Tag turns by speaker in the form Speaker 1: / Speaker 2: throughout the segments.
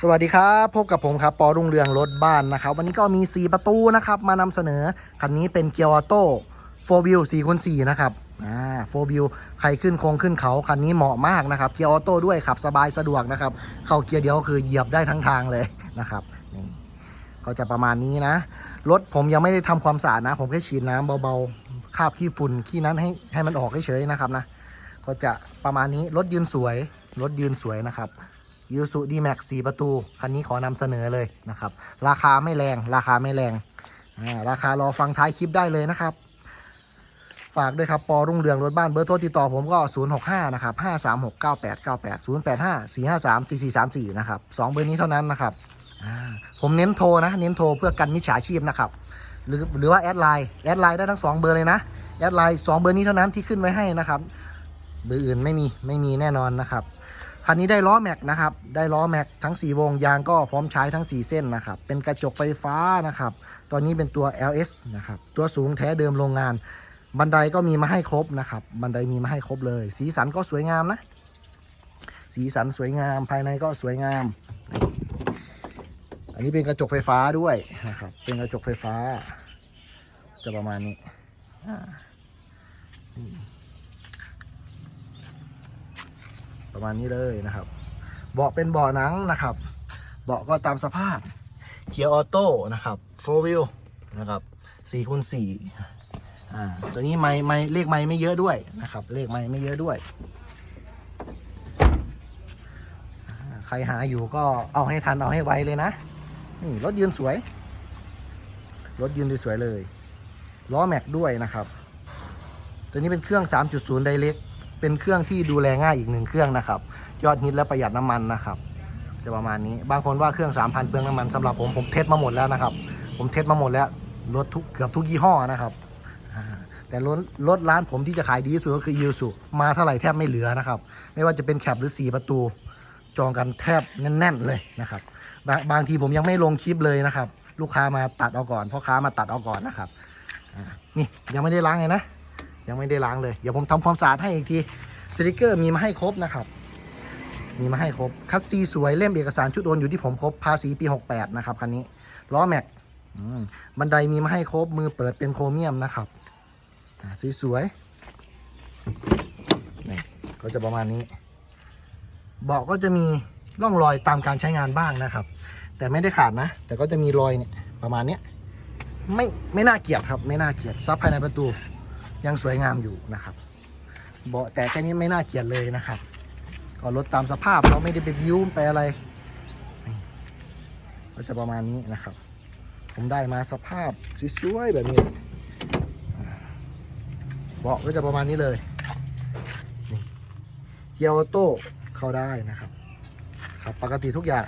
Speaker 1: สวัสดีครับ พบกับผมครับปอรุ่งเรืองรถบ้านนะครับ วันนี้ก็มี 4 ประตูนะครับ มานำเสนอ คันนี้เป็นเกียร์ออโต้4 wheel 4คน4นะครับอ่า4 wheel ใครขึ้นโค้งขึ้นเขา คันนี้เหมาะมากนะครับ เกียร์ออโต้ด้วยขับสบายสะดวกนะครับ เข้าเกียร์เดียวคือเหยียบได้ทั้งทางเลยนะครับนี่ก็จะประมาณนี้นะ รถผมยังไม่ได้ทำความสะอาดนะ ผมแค่ฉีดน้ำเบาๆคาบขี้ฝุ่นขี้นั้นให้ให้มันออกเฉยๆนะครับนะ ก็จะประมาณนี้รถยืนสวยรถยืนสวยนะครับ ยูสุดีแม็กสี่ประตู คันนี้ขอนำเสนอเลยนะครับ ราคาไม่แรง ราคาไม่แรง ราคารอฟังท้ายคลิปได้เลยนะครับ ฝากด้วยครับ ปอรุ่งเรืองรถบ้านเบอร์โทรติดต่อผมก็ 065 นะครับ 536 9898 085 453 4434 นะครับสองเบอร์นี้เท่านั้นนะครับ ผมเน้นโทรนะ เน้นโทรเพื่อกันมิจฉาชีพนะครับ หรือหรือว่าแอดไลน์ แอดไลน์ได้ทั้งสองเบอร์เลยนะ แอดไลน์สองเบอร์นี้เท่านั้นที่ขึ้นไว้ให้นะครับ เบอร์อื่นไม่มี ไม่มีแน่นอนนะครับ คันนี้ได้ล้อแม็กนะครับ ได้ล้อแม็กทั้ง 4 วงยางก็พร้อมใช้ทั้ง 4 เส้นนะครับ เป็นกระจกไฟฟ้านะครับ ตอนนี้เป็นตัว LS นะครับ ตัวสูงแท้เดิมโรงงาน บันไดก็มีมาให้ครบนะครับ บันไดมีมาให้ครบเลย สีสันก็สวยงามนะ สีสันสวยงาม ภายในก็สวยงาม อันนี้เป็นกระจกไฟฟ้าด้วยนะครับ เป็นกระจกไฟฟ้า จะประมาณนี้อ่า ประมาณนี้เลยนะครับ เบาะเป็นเบาะหนังนะครับ เบาะก็ตามสภาพเกียร์ออโต้นะครับโฟวิลนะครับสี่คูณสี่อ่าตัวนี้ไม่ไม่เลขไม่ไม่เยอะด้วยนะครับ เลขไม่ไม่เยอะด้วย ใครหาอยู่ก็เอาให้ทันเอาให้ไวเลยนะนี่รถยืนสวย รถยืนสวยเลยล้อแม็กด้วยนะครับ ตัวนี้เป็นเครื่อง 3.0 Direct ป็นเครื่องที่ดูแลง่ายอีกหนึ่งเครื่องนะครับ ยอดฮิตและประหยัดน้ำมันนะครับ จะประมาณนี้ บางคนว่าเครื่อง 3,000เปลืองน้ำมันสำหรับผมผมเทสมาหมดแล้วนะครับ ผมเทสมาหมดแล้วรถทุกเกือบทุกยี่ห้อนะครับแต่รถรถร้านผมที่จะขายดีที่สุดก็คือยูสุมาเท่าไหร่แทบไม่เหลือนะครับ ไม่ว่าจะเป็นแคปหรือ 4 ประตู จองกันแทบแน่น ๆ เลยนะครับบางบางทีผมยังไม่ลงคลิปเลยนะครับ ลูกค้ามาตัดเอาก่อนพ่อค้ามาตัดเอาก่อนนะครับนี่ยังไม่ได้ล้างเลยนะ ยังไม่ได้ล้างเลย เดี๋ยวผมทำความสะอาดให้อีกทีสติกเกอร์มีมาให้ครบนะครับ มีมาให้ครบ คัดซีสวยเล่มเอกสารชุดโอนอยู่ที่ผมครบภาษีปี68นะครับคันนี้ล้อแม็กบันไดมีมาให้ครบมือเปิดเป็นโครเมียมนะครับสีสวยนี่ก็จะประมาณนี้เบาะก็จะมีร่องรอยตามการใช้งานบ้างนะครับ แต่ไม่ได้ขาดนะ แต่ก็จะมีรอยเนี่ยประมาณเนี้ยไม่ไม่น่าเกลียดครับ ไม่น่าเกลียดซับภายในประตู ยังสวยงามอยู่นะครับเบาะแต่แค่นี้ไม่น่าเกลียดเลยนะครับ ก็รถตามสภาพเราไม่ได้ไปบิวไปอะไร ก็จะประมาณนี้นะครับ ผมได้มาสภาพสวยๆแบบนี้เบาะก็จะประมาณนี้เลยเกียร์ออโต้เข้าได้นะครับ ครับปกติทุกอย่าง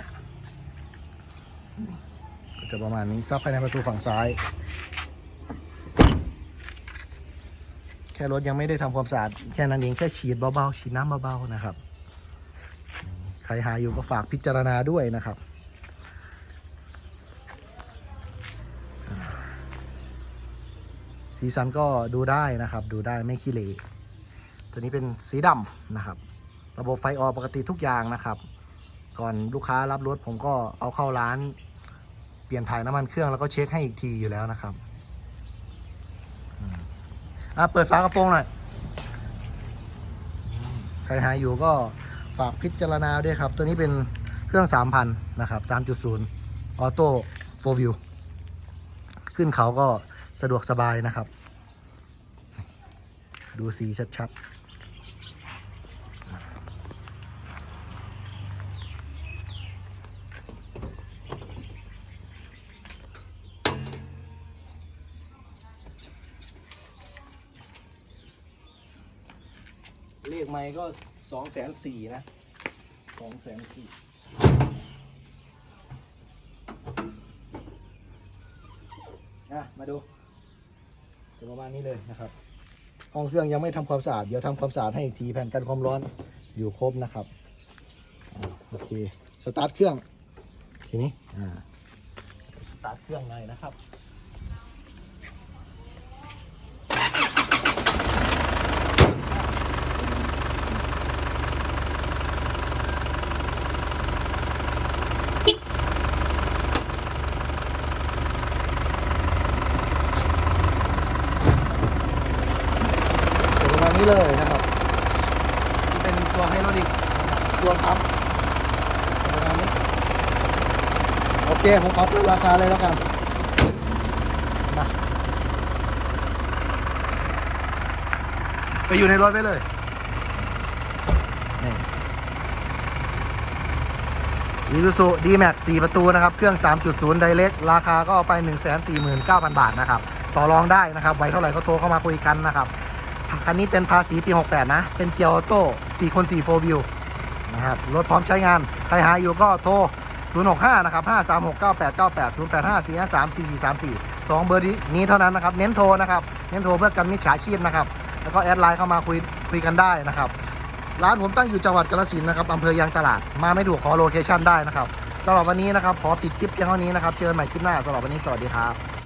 Speaker 1: ก็จะประมาณนี้ซับภายในประตูฝั่งซ้าย แค่รถยังไม่ได้ทำความสะอาดแค่นั้นเองแค่ฉีดเบาๆฉีดน้ำเบาๆนะครับ ใครหาอยู่ก็ฝากพิจารณาด้วยนะครับสีสันก็ดูได้นะครับ ดูได้ไม่ขี้เหร่ตัวนี้เป็นสีดำนะครับ ระบบไฟออปกติทุกอย่างนะครับ ก่อนลูกค้ารับรถผมก็เอาเข้าร้าน เปลี่ยนถ่ายน้ำมันเครื่องแล้วก็เช็คให้อีกทีอยู่แล้วนะครับ อะเปิดฝากระโปรงหน่อย ใครหาอยู่ก็ฝากพิจารณาด้วยครับ ตัวนี้เป็นเครื่อง 3,000 นะครับ 3.0 ออโต้โฟวิวขึ้นเขาก็สะดวกสบายนะครับ ดูสีชัดๆ เลขไม้ก็สองแสนสี่นะสองแสนสี่นะมาดูจะประมาณนี้เลยนะครับ ห้องเครื่องยังไม่ทำความสะอาด เดี๋ยวทำความสะอาดให้อีกทีแผ่นกันความร้อนอยู่ครบนะครับอโอเค สตาร์ทเครื่อง ทีนี้ อ่า สตาร์ทเครื่องเลยนะครับ เลยนะครับ
Speaker 2: ที่เป็นตัวไฮโดรลิก
Speaker 1: รวมครับประมาณนี้โอเค ผมขอเปิดราคาเลยแล้วกันมาไปอยู่ในรถไปเลยนี่อีซูซูดีแม็ก4ประตูนะครับ เครื่อง 3.0 ไดเ c กราคาก็ไป 149,000 บาทนะครับ ต่อรองได้นะครับ ไว้เท่าไหร่ก็โทรเข้ามาคุยกันนะครับ คันนี้เป็นภาษีปี 68 นะ เป็นเกียร์ออโต้4คน4 4 view นะครับ รถพร้อมใช้งาน ใครหาอยู่ก็โทร 065 นะครับ 536 9898 085 453 4434 2 เบอร์นี้เท่านั้นนะครับ เน้นโทรนะครับ เน้นโทรเพื่อกันมิจฉาชีพนะครับ แล้วก็แอดไลน์เข้ามาคุยคุยกันได้นะครับ ร้านผมตั้งอยู่จังหวัดกาฬสินธุ์นะครับอำเภอยางตลาด มาไม่ถูกขอโลเคชั่นได้นะครับสำหรับวันนี้นะครับขอปิดคลิปเพียงเท่านี้นะครับ เจอกันใหม่คลิปหน้าสำหรับวันนี้สวัสดีครับ